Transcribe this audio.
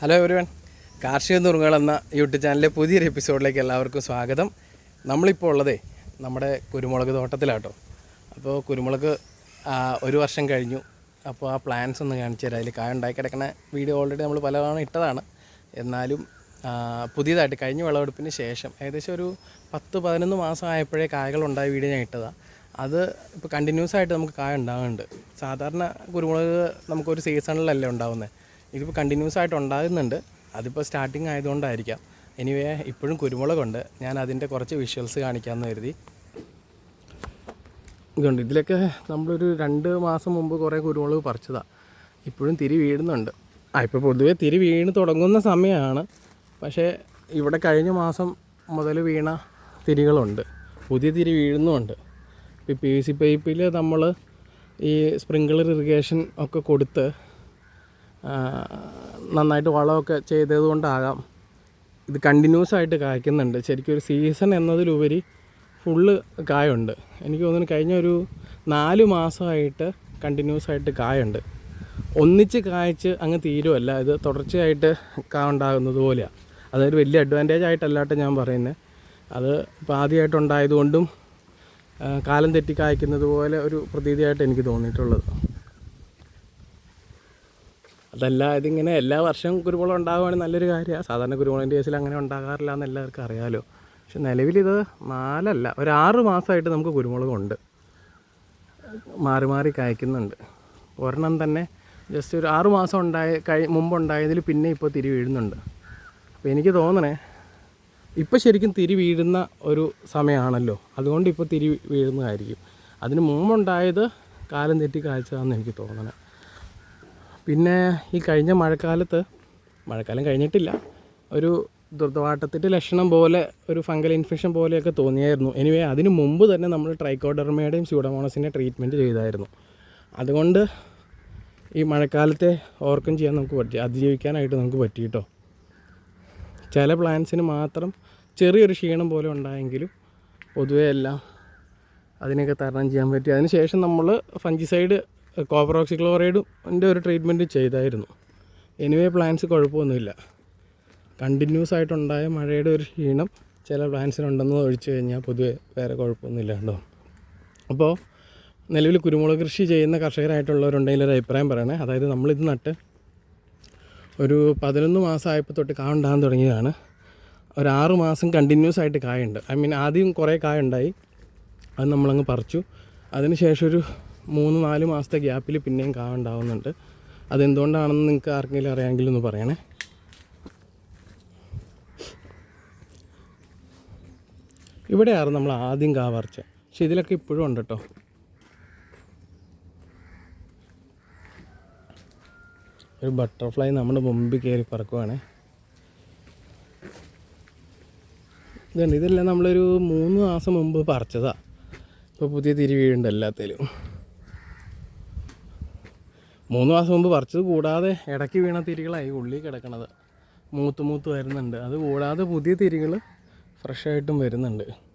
Hello everyone കാർഷിക നുറുങ്ങൾ എന്ന YouTube ചാനലിലെ പുതിയൊരു എപ്പിസോഡിലേക്ക് എല്ലാവർക്കും സ്വാഗതം. നമ്മളിപ്പോൾ ഉള്ളതേ നമ്മുടെ കുരുമുളക് തോട്ടത്തിലാട്ടോ. അപ്പോൾ കുരുമുളക് ഒരു വർഷം കഴിഞ്ഞു. അപ്പോൾ ആ പ്ലാൻസ് ഒന്ന് കാണിച്ചു തരാം. അതിൽ കായ ഉണ്ടാക്കി കിടക്കുന്ന വീഡിയോ ഓൾറെഡി നമ്മൾ പലതവണ ഇട്ടതാണ്. എന്നാലും പുതിയതായിട്ട് കഴിഞ്ഞ വിളവെടുപ്പിന് ശേഷം ഏകദേശം ഒരു പത്ത് പതിനൊന്ന് മാസം ആയപ്പോഴേ കായകൾ ഉണ്ടായ വീഡിയോ ഞാൻ ഇട്ടതാണ് അത് ഇപ്പോൾ കണ്ടിന്യൂസ് ആയിട്ട് നമുക്ക് കായ ഉണ്ടാകുന്നുണ്ട് സാധാരണ കുരുമുളക് നമുക്കൊരു സീസണിലല്ലേ ഉണ്ടാവുന്നത് ഇതിപ്പോൾ കണ്ടിന്യൂസ് ആയിട്ട് ഉണ്ടാകുന്നുണ്ട്. അതിപ്പോൾ സ്റ്റാർട്ടിങ് ആയതുകൊണ്ടായിരിക്കാം. എനിവേ ഇപ്പോഴും കുരുമുളകുണ്ട്. ഞാൻ അതിന്റെ കുറച്ച് വിഷ്വൽസ് കാണിക്കാമെന്ന് കരുതി. ഇതുണ്ട്. ഇതിലൊക്കെ നമ്മളൊരു രണ്ട് മാസം മുമ്പ് കുറേ കുരുമുളക് പറിച്ചതാണ് ഇപ്പോഴും തിരി വീഴുന്നുണ്ട്. ആ ഇപ്പോൾ പൊതുവേ തിരി വീണ് തുടങ്ങുന്ന സമയമാണ് പക്ഷേ ഇവിടെ കഴിഞ്ഞ മാസം മുതൽ വീണ തിരികളുണ്ട്. പുതിയ തിരി വീഴുന്നുമുണ്ട്. ഇപ്പോൾ പി വി സി പൈപ്പിൽ നമ്മൾ ഈ സ്പ്രിങ്ക്ളർ ഇറിഗേഷൻ ഒക്കെ കൊടുത്ത് നന്നായിട്ട് വളമൊക്കെ ചെയ്തതുകൊണ്ടാകാം. ഇത് കണ്ടിന്യൂസ് ആയിട്ട് കായ്ക്കുന്നുണ്ട്. ശരിക്കും ഒരു സീസൺ എന്നതിലുപരി ഫുള്ള് കായുണ്ട്. എനിക്ക് തോന്നുന്നു കഴിഞ്ഞ ഒരു നാല് മാസമായിട്ട് കണ്ടിന്യൂസ് ആയിട്ട് കായുണ്ട്. ഒന്നിച്ച് കായ്ച്ച് അങ്ങ് തീരുമല്ല ഇത് തുടർച്ചയായിട്ട് കാ ഉണ്ടാകുന്നത് പോലെയാണ് അതൊരു വലിയ അഡ്വാന്റേജ് ആയിട്ടല്ലാട്ട് ഞാൻ പറയുന്നത് അത് ഇപ്പോൾ ആദ്യമായിട്ടുണ്ടായതുകൊണ്ടും കാലം തെറ്റി കായ്ക്കുന്നത് പോലെ ഒരു പ്രതീതിയായിട്ട് എനിക്ക് തോന്നിയിട്ടുള്ളത്. അതല്ല ഇതിങ്ങനെ എല്ലാ വർഷവും കുരുമുളക് ഉണ്ടാകുകയാണെങ്കിൽ നല്ലൊരു കാര്യമാണ്. സാധാരണ കുരുമുളകിന്റെ കേസിൽ അങ്ങനെ ഉണ്ടാകാറില്ല എന്ന് എല്ലാവർക്കും അറിയാമല്ലോ പക്ഷെ നിലവിലിത് നാലല്ല ഒരു ആറ് മാസമായിട്ട് നമുക്ക് കുരുമുളകുണ്ട് മാറി മാറി കായ്ക്കുന്നുണ്ട്. ഒരെണ്ണം തന്നെ ജസ്റ്റ് ഒരു ആറ് മാസം ഉണ്ടായ കഴി മുമ്പുണ്ടായതിൽ പിന്നെ ഇപ്പോൾ തിരി വീഴുന്നുണ്ട്. അപ്പോൾ എനിക്ക് തോന്നണേ ഇപ്പോൾ ശരിക്കും തിരി വീഴുന്ന ഒരു സമയമാണല്ലോ. അതുകൊണ്ട് ഇപ്പോൾ തിരി വീഴുന്നതായിരിക്കും. അതിന് മുമ്പുണ്ടായത് കാലം തെറ്റി കാഴ്ചതാണെന്ന് എനിക്ക് തോന്നണേ. പിന്നെ ഈ കഴിഞ്ഞ മഴക്കാലത്ത് മഴക്കാലം കഴിഞ്ഞിട്ടില്ല ഒരു ദുർദവാട്ടത്തിന്റെ ലക്ഷണം പോലെ ഒരു ഫംഗൽ ഇൻഫെക്ഷൻ പോലെയൊക്കെ തോന്നിയായിരുന്നു. എനിവേ അതിന് മുമ്പ് തന്നെ നമ്മൾ ട്രൈക്കോഡർമയുടെയും സ്യൂഡമോണസിന്റെ ട്രീറ്റ്മെന്റ് ചെയ്തായിരുന്നു. അതുകൊണ്ട് ഈ മഴക്കാലത്തെ ഓവർകം ചെയ്യാൻ നമുക്ക് പറ്റി അതിജീവിക്കാനായിട്ട് നമുക്ക് പറ്റി കേട്ടോ ചില പ്ലാന്റ്സിന് മാത്രം ചെറിയൊരു ക്ഷീണം പോലെ ഉണ്ടായെങ്കിലും പൊതുവെ എല്ലാം അതിനൊക്കെ തരണം ചെയ്യാൻ പറ്റി. അതിനുശേഷം നമ്മൾ ഫഞ്ചിസൈഡ് കോപ്പറോക്സിക്ലോറൈഡിന്റെ ഒരു ട്രീറ്റ്മെന്റ് ചെയ്തായിരുന്നു. എനിവേ പ്ലാന്റ്സ് കുഴപ്പമൊന്നുമില്ല. കണ്ടിന്യൂസ് ആയിട്ടുണ്ടായ മഴയുടെ ഒരു ക്ഷീണം ചില പ്ലാന്റ്സിനുണ്ടെന്ന് ഒഴിച്ചു കഴിഞ്ഞാൽ പൊതുവെ വേറെ കുഴപ്പമൊന്നുമില്ല കേട്ടോ. അപ്പോൾ നിലവിൽ കുരുമുളക് കൃഷി ചെയ്യുന്ന കർഷകരായിട്ടുള്ളവരുണ്ടെങ്കിൽ ഒരു അഭിപ്രായം പറയണേ. അതായത് നമ്മളിത് നട്ട് ഒരു പതിനൊന്ന് മാസമായപ്പോൾ തൊട്ട് കായ ഉണ്ടാകാൻ തുടങ്ങിയതാണ്. ഒരു ആറ് മാസം കണ്ടിന്യൂസ് ആയിട്ട് കായുണ്ട്. ഐ മീൻ ആദ്യം കുറേ കായ ഉണ്ടായി അത് നമ്മളങ്ങ് പറിച്ചു. അതിനുശേഷം ഒരു മൂന്ന് നാല് മാസത്തെ ഗ്യാപ്പിൽ പിന്നെയും ഉണ്ടാകുന്നുണ്ട് അതെന്തുകൊണ്ടാണെന്ന് നിങ്ങൾക്ക് ആർക്കെങ്കിലും അറിയാമെങ്കിൽ ഒന്ന് പറയണേ. ഇവിടെയായിരുന്നു നമ്മൾ ആദ്യം കാ പറിച്ചത് പക്ഷെ ഇതിലൊക്കെ ഇപ്പോഴും ഉണ്ട് കേട്ടോ. ഒരു ബട്ടർഫ്ലൈ നമ്മുടെ മുമ്പിൽ കയറി പറക്കുവാണേ. ഇതുണ്ട്. ഇതെല്ലാം നമ്മളൊരു മൂന്ന് മാസം മുമ്പ് പറിച്ചതാണ് ഇപ്പോൾ പുതിയ തിരി വീഴുണ്ട് എല്ലാത്തിലും. മൂന്ന് മാസം മുമ്പ് പറിച്ചത് കൂടാതെ ഇടയ്ക്ക് വീണ തിരികളായി ഉള്ളിൽ കിടക്കണത്. മൂത്ത് മൂത്ത് വരുന്നുണ്ട്. അത് കൂടാതെ പുതിയ തിരികൾ ഫ്രഷായിട്ടും വരുന്നുണ്ട്.